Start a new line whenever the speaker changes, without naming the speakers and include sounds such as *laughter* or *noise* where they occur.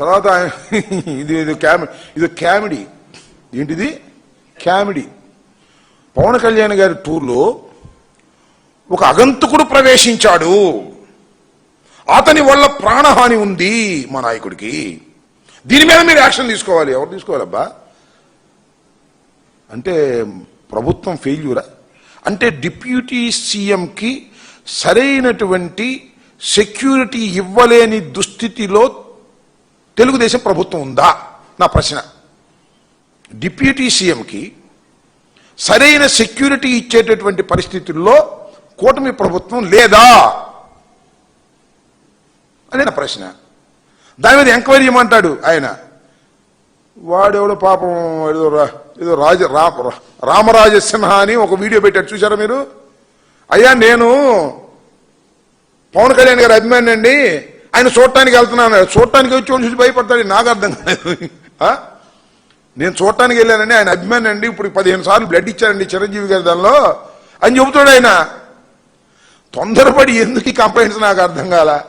తర్వాత *laughs* ఇది ఇది క్యామి ఇది క్యామిడీ ఏంటిది? క్యామిడీ పవన్ కళ్యాణ్ గారి టూర్లో ఒక అగంతకుడు ప్రవేశించాడు. అతని వల్ల ప్రాణహాని ఉంది మా నాయకుడికి. దీని మీద మీరు యాక్షన్ తీసుకోవాలి. ఎవరు తీసుకోవాలబ్బా? అంటే ప్రభుత్వం ఫెయిల్యూరా? అంటే డిప్యూటీ సీఎంకి సరైనటువంటి సెక్యూరిటీ ఇవ్వలేని దుస్థితిలో తెలుగుదేశం ప్రభుత్వం ఉందా? నా ప్రశ్న. డిప్యూటీ సీఎంకి సరైన సెక్యూరిటీ ఇచ్చేటటువంటి పరిస్థితుల్లో కూటమి ప్రభుత్వం లేదా? అదే నా ప్రశ్న. దాని మీద ఎంక్వైరీ చేయమంటాడు ఆయన. వాడెవడో పాపం ఏదో ఏదో రాజ రా- రామరాజ సింహ అని ఒక వీడియో పెట్టాడు. చూసారా మీరు? అయ్యా నేను పవన్ కళ్యాణ్ గారి అభిమాని అండి. ఆయన చూడటానికి వెళ్తున్నాను చూడటానికి వచ్చి చూసి భయపడతాడు. నాకు అర్థం కాలేదు. నేను చూడటానికి వెళ్ళానండి ఆయన అభిమాని అండి ఇప్పుడు పదిహేను సార్లు బ్లడ్ ఇచ్చారండి చిరంజీవి గారి దానిలో. అని చెబుతాడు ఆయన. తొందరపడి ఎందుకు ఈ కంప్లైంట్స్ నాకు అర్థం కాల?